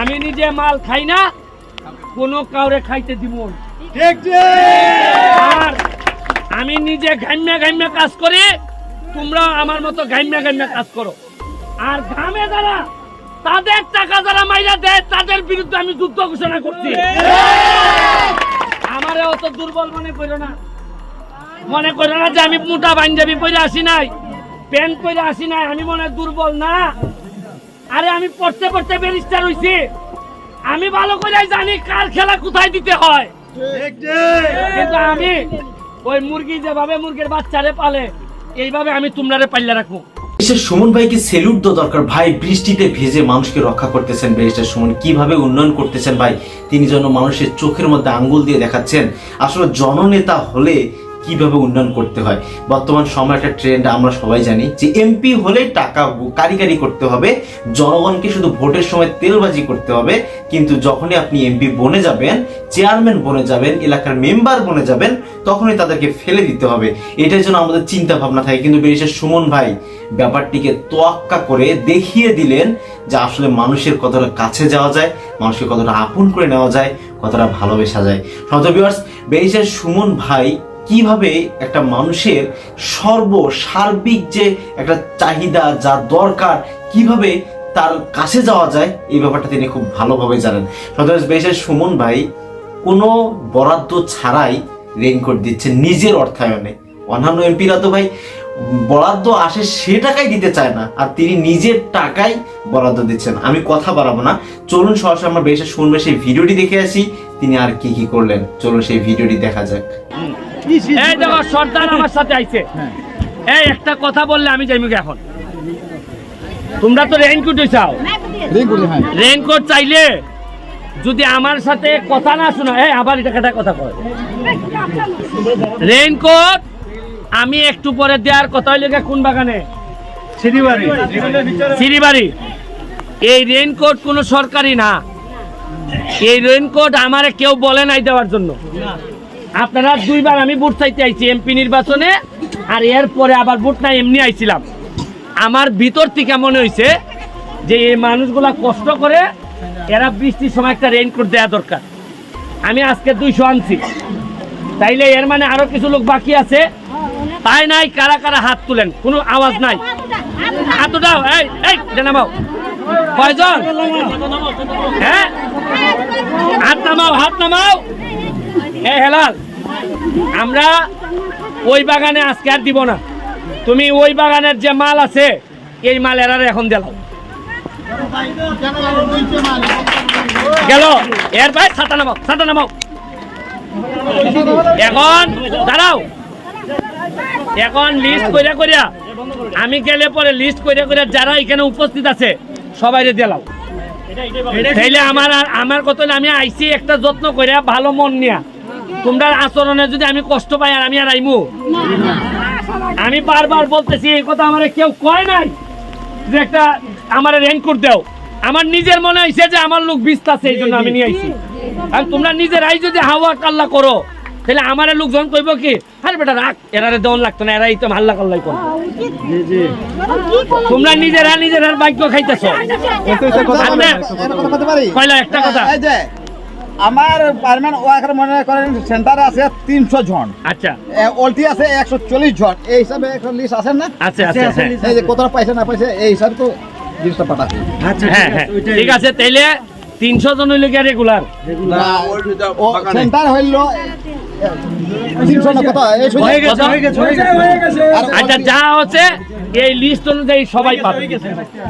আমি নিজে মাল খাই না কোনো কাউরে খাইতে দিব আর আমি নিজে ঘাইমে ঘাইমে কাজ করি তোমরা আমার মতো ঘাইমে ঘাইমে কাজ করো। আর ঘামে যারা তাদের টাকা যারা মাইরা দেয় তাদের বিরুদ্ধে আমি যুদ্ধ ঘোষণা করছি। আমারে অত দুর্বল মনে করো না। মনে করো না যে আমি মোটা পাঞ্জাবি পরে আসি নাই প্যান্ট পরে আসি নাই আমি মনে দুর্বল না। আরে আমি পড়তে পড়তে ব্যারিস্টার হইছি। আমি ভালো করে জানি কার খেলা কোথায় দিতে হয়। কিন্তু আমি ওই মুরগি যেভাবে মুরগির বাচ্চারে পালে এইভাবে আমি তোমরারে পাল্লা রাখব। ব্যারিস্টার সুমন ভাইকে সেলুট দেওয়া দরকার। ভাই বৃষ্টিতে ভেজে মানুষকে রক্ষা করতেছেন ব্যারিস্টার সুমন। কীভাবে উন্নয়ন করতেছেন ভাই? তিনি যেন মানুষের চোখের মধ্যে আঙ্গুল দিয়ে দেখাচ্ছেন। আসলে জননেতা হলে কীভাবে উন্নয়ন করতে হয়? বর্তমান সময় একটা ট্রেন্ড আমরা সবাই জানি যে এমপি হলে টাকা কারিগারি করতে হবে, জনগণকে শুধু ভোটের সময় তেলবাজি করতে হবে, কিন্তু যখনই আপনি এমপি বনে যাবেন চেয়ারম্যান বনে যাবেন, এলাকার মেম্বার বনে যাবেন, তখনই তাদেরকে ফেলে দিতে হবে। এটার জন্য আমাদের চিন্তা ভাবনা থাকে। কিন্তু বেরিয়েছে সুমন ভাই, ব্যাপারটিকে তোয়াক্কা করে দেখিয়ে দিলেন যে আসলে মানুষের কতটা কাছে যাওয়া যায়, মানুষকে কতটা আপন করে নেওয়া যায়, কতটা ভালোবেসা যায়। সমত ভিউয়ার্স বেরিয়েছে সুমন ভাই কীভাবে একটা মানুষের সর্ব সার্বিক যে একটা চাহিদা যা দরকার, কীভাবে তার কাছে যাওয়া যায়, এই ব্যাপারটা তিনি খুব ভালোভাবে জানেন। সদর বেশের সুমন ভাই কোনো বরাদ্দ ছাড়াই রেইনকোট দিচ্ছে নিজের অর্থায়নে। অন্যান্য এমপিরা তো ভাই বরাদ্দ আসে সে টাকাই দিতে চায় না, আর তিনি নিজের টাকাই বরাদ্দ দিচ্ছেন। আমি কথা বাড়াবো না। চলুন সরাসরি আমরা বেশে শুনবে সেই ভিডিওটি দেখে আসি। তিনি আর কি কি করলেন? চলুন সেই ভিডিওটি দেখা যাক। এই দেখো সর্দার আমার সাথে আইছে। এই একটা কথা বললে আমি যাইমু এখন? তোমরা তো রেইনকোট চাও রেইনকোট চাইলে যদি আমার সাথে কথা না শোনো এই আবার এটা কাটা কথা কয়। রেইনকোট আমি একটু পরে দেওয়ার কথা হইলে কোন বাগানে? সিঁড়িবাড়ি। সিঁড়িবাড়ি। এই রেইনকোট কোনো সরকারি না। এই রেইনকোট আমারে কেউ বলে নাই দেওয়ার জন্য। আপনারা দুইবার আমি ভোট চাইতে আইছি এমপি নির্বাচনে, আর এরপরে আবার ভোট নাই, এমনি আইছিলাম। আমার ভিতর থেকে মনে হয়েছে যে এই মানুষগুলা কষ্ট করে এরা বৃষ্টির সময় একটা রেইনকোট দেওয়া দরকার। আমি আজকে দুইশো আনছি। তাইলে এর মানে আরও কিছু লোক বাকি আছে। তাই নাই, কারা কারা হাত তুলেন? কোনো আওয়াজ নাই। হাত উঠাও, এই এই জানাবাও কয়জন? হ্যাঁ? হাত নামাও হাত নামাও। এ হেলাল, আমরা ওই বাগানে আজকে আর দিব না। তুমি ওই বাগানের যে মাল আছে, এই মাল এরারে এখন দিলাও গেল? এর ভাই, ছাতা নামাও ছাতা নামাও। এখন, দাঁড়াও। এখন লিস্ট কইরা কইরা, আমি গেলে পরে লিস্ট কইরা কইরা যারা এখানে উপস্থিত আছে সবাইরে দিলাও। তাইলে আমার আমার কত আমি আইছি একটা যত্ন কইরা ভালো মন নিয়া। তোমরা আচরণে যদি আমি কষ্ট পাই আর আমি আর আইমু। আমি বারবার বলতেছি, এই কথা আমার কেউ কয় নাই যে একটা আমার রেনকোট দাও। আমার নিজের মনে হয়েছে যে আমার লোক বিস্তাছে এই জন্য আমি নিয়ে আইছি। আর তোমরা নিজেরাই যদি হাওয়া কাল্লা করো তাহলে আমার লোকজন কইব কি আরে বেটা রাখ এরারে দেওয়ান লাগতো না এরাই তো হাল্লা কাল্লাই করো তোমরা নিজেরা নিজেরা বাক্য খাইতেছো। কয়লা একটা কথা। এই যে আমার পারমেন্ট ওয়ার্কার মনে করেন সেন্টারে আছে তিনশো জন। আচ্ছা। ওলটি আছে একশো চল্লিশ জন। এই হিসাবে একটা লিস্ট আছে না? আছে আছে আছে এই যে কতটা পাইছে না পাইছে এই হিসাবে তো জিনিসটা পাঠা হ্যাঁ হ্যাঁ। ঠিক আছে তাইলে তিনশো জন হইলে গিয়ে রেগুলার সেন্টার হইল। তিনশো না কত এই শুধু- গেছে গেছে গেছে। আর- আচ্ছা যা হচ্ছে এই লিস্ট অনুযায়ী সবাই পাবে।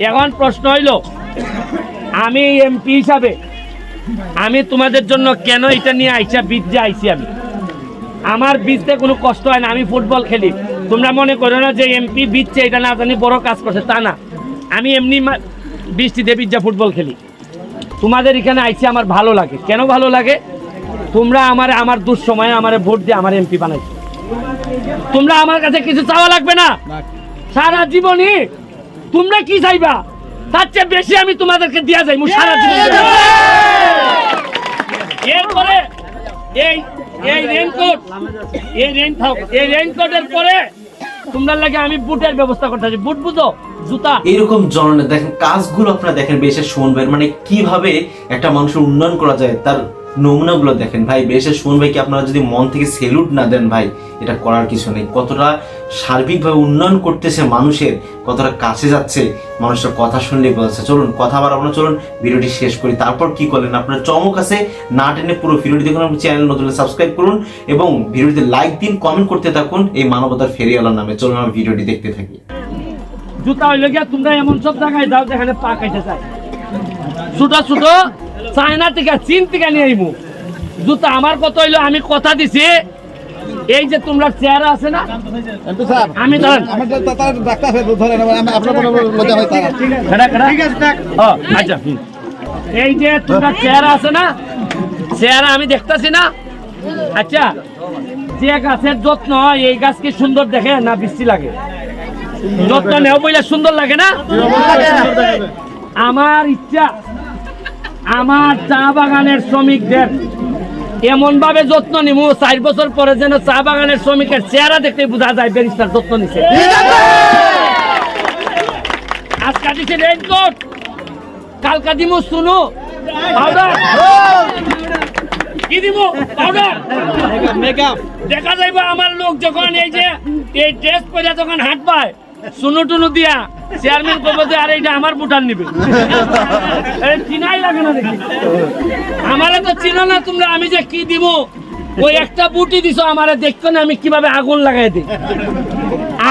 এখন প্রশ্ন হইল আমি এমপি হিসাবে আমি তোমাদের জন্য কেন এটা নিয়ে আইসা বীজে আইছি আমি? আমার বীজতে কোনো কষ্ট হয় না আমি ফুটবল খেলি। তোমরা মনে করো না যে এমপি বিচ্ছে এটা না জানি বড় কাজ করছে তা না। আমি এমনি মা- বৃষ্টিতে বিজ্জা ফুটবল খেলি। তোমাদের এখানে আইসি আমার ভালো লাগে। কেন ভালো লাগে? তোমরা আমার আমার দুঃসময়ে আমার ভোট দিয়ে আমার এমপি বানাইছো। তোমরা আমার কাছে কিছু চাওয়া লাগবে না? সারা জীবনই তোমরা কি চাইবা? তার চেয়ে বেশি আমি তোমাদেরকে দিয়া যাই সারা জীবন। এরপরে এই এই রেনকোট এই রেন এই রেনকোটের পরে তোমরা লাগে আমি বুটের ব্যবস্থা করতে বুট বুঝো? জুতা? এরকম জননে, দেখেন, কাজগুলো আপনারা দেখেন, বেশ শুনবেন। মানে কীভাবে একটা মানুষের উন্নয়ন করা যায়, তার নমুনাগুলো দেখেন। ভাই বেশের সুমন ভাইকে আপনারা যদি মন থেকে সেলুট না দেন ভাই, এটা করার কিছু নেই। কতটা সার্বিকভাবে উন্নয়ন করতেছে মানুষের, কতটা কাছে যাচ্ছে মানুষের কথা শুনলেই বলছে চলুন, কথা আবার আমরা চলুন, ভিডিওটি শেষ করি। তারপর কি করলেন আপনার? চমক আছে, না টেনে পুরো ভিডিওটি দেখুন, আমার চ্যানেল নতুন সাবস্ক্রাইব করুন এবং ভিডিওতে লাইক দিন কমেন্ট করতে থাকুন এই মানবতার ফেরিওয়ালার নামে। চলুন, আমরা ভিডিওটি দেখতে থাকি। জুতা হইলে গিয়া তোমরা এমন সব জায়গায় যাও যেখানে পা খাইতে চাই ছোট ছোট। চায়না থেকে চীন থেকে নিয়ে আইবো জুতা আমার কথা হইল আমি কথা দিছি। এই যে তোমরা চেয়ার আছে না? আমি হয় আচ্ছা এই যে তোমরা চেয়ার আছে না? চেয়ার আমি দেখতাছি না? আচ্ছা যে গাছের যত্ন হয়, এই গাছ কি সুন্দর দেখে না বৃষ্টি লাগে? যত্ন নেও বইলে সুন্দর লাগে না? আমার ইচ্ছা আমার চা বাগানের শ্রমিকদের এমন ভাবে যত্ন নিমু চার বছর পরে যেন চা বাগানের শ্রমিকের চেহারা দেখতে বোঝা যায় বেরিস্টার যত্ন নিছে। আজকা দিছে রেইনকোট কালকা দিমু শুনো পাউডার। কি দিমু? পাউডার। মেকআপ দেখা যাইব আমার লোক যখন এই যে এই ড্রেস পরে যখন হাট পায় টুনু দিয়া চেয়ারম্যান যে আর এইটা আমার বুটান নিবে। এই চিনাই লাগে না দেখি আমারে তো চিনো না তোমরা আমি যে কি দিব? ওই একটা বুটি দিছো আমারে দেখছ না আমি কীভাবে আগুন লাগাই দিই?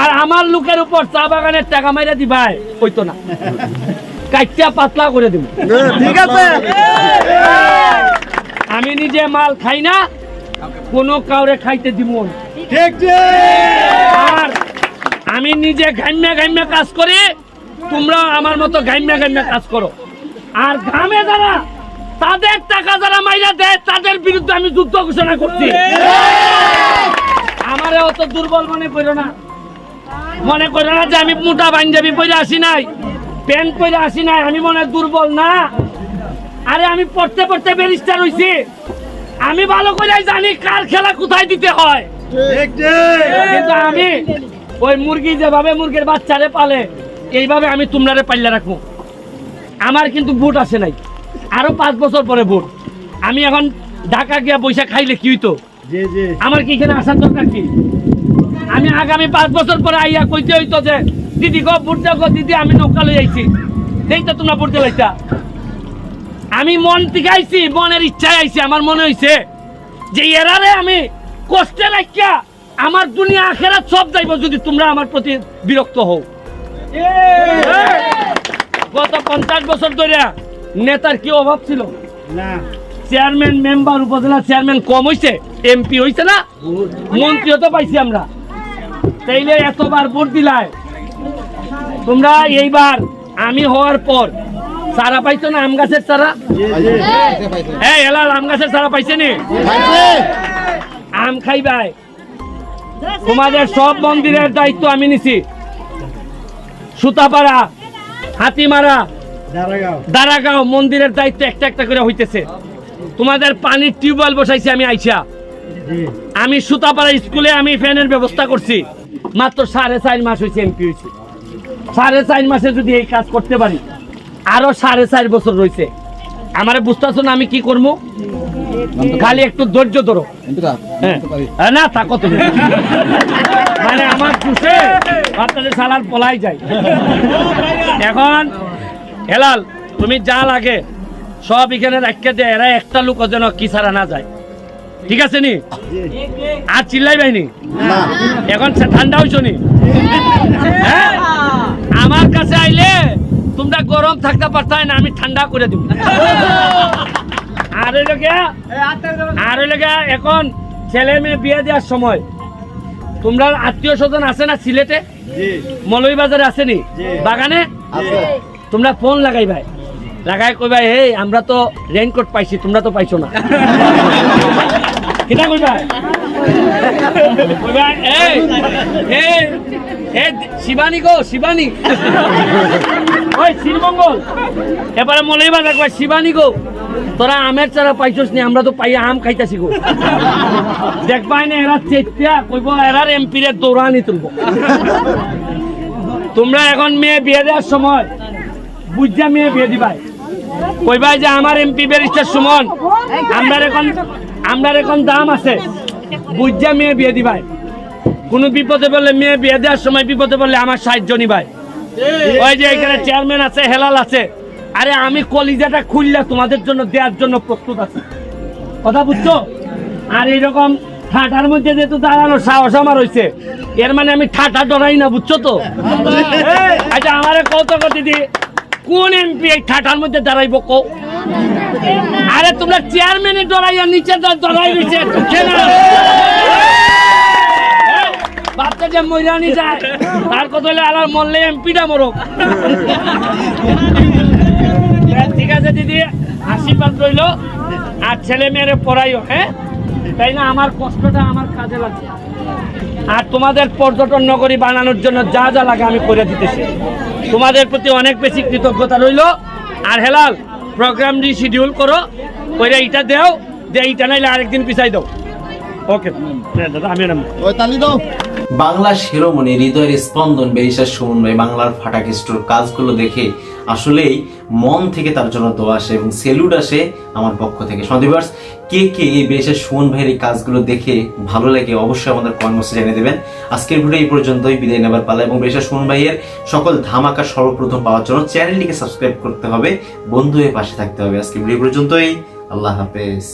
আর আমার লোকের উপর চা বাগানের টাকা মাইরা দিবাই হইতো না। কাইটা পাতলা করে দিব। ঠিক আছে। আমি নিজে মাল খাই না কোনো কাউরে খাইতে দিব ঠিক আর আমি নিজে ঘাইমা ঘাইমা কাজ করি তোমরা আমার মতো ঘাইমা ঘাইমা কাজ করো। আর গ্রামে যারা তাদের টাকা যারা মাইরা দেয়, তাদের বিরুদ্ধে আমি যুদ্ধ ঘোষণা করছি। আমারে অত দুর্বল মনে করো না। মনে করো না যে আমি মোটা পাঞ্জাবি পরে আসি নাই, প্যান্ট পরে আসি নাই, আমি মনে দুর্বল না। আরে আমি পড়তে পড়তে ব্যারিস্টার হইছি। আমি ভালো করে জানি কার খেলা কোথায় দিতে হয়। কিন্তু আমি ওই মুরগি যেভাবে মুরগির বাচ্চারে পালে, এইভাবে আমি তোমরারে পাল্লা রাখব। আমার কিন্তু বুট আসে নাই। আরও পাঁচ বছর পরে বুট আমি এখন ঢাকা গিয়া পয়সা খাইলে কি হইতো? আমার কি এখানে আসার দরকার কি? আমি আগামী পাঁচ বছর পরে আইয়া কইতে হইতো যে দিদি গো বুট দাও গো দিদি আমি নৌকা লই আইছি। দেখ তো তোমরা বুট লাইতা আমি মন থেকে আইছি মনের ইচ্ছায় আইছি আমার মনে হইছে যে এরারে আমি কষ্টে রাখিয়া আমার দুনিয়া আখেরাত সব যাইব যদি তোমরা আমার প্রতি বিরক্ত হও। গত পঞ্চাশ বছর ধরে নেতার কি অভাব ছিল? না। চেয়ারম্যান মেম্বার উপজেলা চেয়ারম্যান কম হইছে এমপি হইছে না? মন্ত্রীও তো পাইছি আমরা। তাইলে এতবার ভোট দিলায় তোমরা এইবার আমি হওয়ার পর সারা পাইছো না আম গাছের সারা হ্যাঁ এলাল আম গাছের সারা পাইছে নি? আম খাইবাই। তোমাদের সব মন্দিরের দায়িত্ব আমি নিছি। সুতাপাড়া হাতিমারা দারাগাঁও। মন্দিরের দায়িত্ব একটা একটা করে হইতেছে। তোমাদের পানির টিউবওয়েল বসাইছি আমি আইসা। আমি সুতাপাড়া স্কুলে আমি ফ্যানের ব্যবস্থা করছি। মাত্র সাড়ে চার মাস হয়েছে এমপি হয়েছে সাড়ে চার মাসে যদি এই কাজ করতে পারি আরও সাড়ে চার বছর রয়েছে আমারে বুঝতেছো না আমি কি করব? খালি একটু ধৈর্য ধরো। হ্যাঁ। না তা কত মানে আমার খুশে আপনাদের সালার পলাই যায়। এখন হেলাল তুমি যা লাগে সব এখানে রাখতে দে এরা একটা লোক যেন কি ছাড়া না যায়। ঠিক আছে নি? আর চিল্লাই বাইনি এখন ঠান্ডা হইছ নি? হ্যাঁ? আমার কাছে আইলে তোমরা গরম থাকতে পারতাই না আমি ঠান্ডা করে দিব। আর হইল আর হইল এখন ছেলে মেয়ে বিয়ে দেওয়ার সময় তোমরা আত্মীয় স্বজন আছে না সিলেটে? মলই বাজারে আসেনি। বাগানে? তোমরা ফোন লাগাই ভাই লাগাই কই ভাই এই আমরা তো রেইনকোট পাইছি তোমরা তো পাইছো না। কিটা কই ভাই কই ভাই এই এই শিবানী গো শিবানী। ওই শ্রীমঙ্গল, এবারে মলই বাজার কই শিবানী গো, তোরা আমের চারা পাইছস নি, আমরা তো পাইয়া আম খাইতাছি গো। দেখবাই না এরা চেতিয়া, কইব এরার এমপিরে দৌড়ানি তুলব। তোমরা এখন মেয়ে বিয়ে দেওয়ার সময় বুঝা মেয়ে বিয়ে দিবাই। কইবাই যে আমার এমপি ব্যারিস্টার সুমন আমরা এখন আমরা এখন দাম আছে বুঝা মেয়ে বিয়ে দিবাই। কোনো বিপদে পড়লে মেয়ে বিয়ে দেওয়ার সময় বিপদে পড়লে আমার সাহায্য নিবাই। ওই যে এখানে চেয়ারম্যান আছে হেলাল আছে। আরে আমি কলিজাটা খুললে তোমাদের জন্য দেওয়ার জন্য প্রস্তুত আছি। কথা বুঝছ? আর এইরকম ঠাটার মধ্যে যেহেতু দাঁড়ানো সাহস আমার হয়েছে এর মানে আমি ঠাটা ডরাই না বুঝছ তো? আচ্ছা আমার কত দিদি কোন এমপি এই ঠাটার মধ্যে দাঁড়াইবো কো আরে তোমরা চেয়ারম্যানে ডরাইয়া নিচে ডরাই দিচ্ছে বাচ্চা যে মইরানি যায়, তার কথা হলে আলার মরলে এমপিটা মরক। ঠিক আছে, দিদি, আশীর্বাদ রইল। আর ছেলে মেয়েরে পড়াইও হ্যাঁ? তাই না? আমার কষ্টটা আমার কাজে লাগছে আর তোমাদের পর্যটন নগরী বানানোর জন্য যা যা লাগে আমি করে দিতেছি। তোমাদের প্রতি অনেক বেশি কৃতজ্ঞতা রইল। আর হেলাল প্রোগ্রাম শিডিউল করো। ওইটা এইটা দেও, যে এইটা নাইলে আরেকদিন পিছাই দাও। ওকে দাদা, আমি তালি দাও। বাংলা শিরোমণি হৃদয়ের স্পন্দন বেরিশার সুমন ভাই বাংলার ফাটাকেস্টোর কাজগুলো দেখে আসলেই মন থেকে তার জন্য দোয়া আসে এবং সেলুট আসে আমার পক্ষ থেকে। সন্দীপার্স কে কে এই বেরিশার সুমন ভাইয়ের এই কাজগুলো দেখে ভালো লাগে অবশ্যই আমাদের বক্সে জানিয়ে দেবেন। আজকের ভিডিও এই পর্যন্তই, বিদায় নেবার পালা এবং বেরিশার সুমন ভাইয়ের সকল ধামাকা সর্বপ্রথম পাওয়ার জন্য চ্যানেলটিকে সাবস্ক্রাইব করতে হবে বন্ধু হয়ে পাশে থাকতে হবে। আজকের ভিডিও পর্যন্তই, আল্লাহ হাফেজ।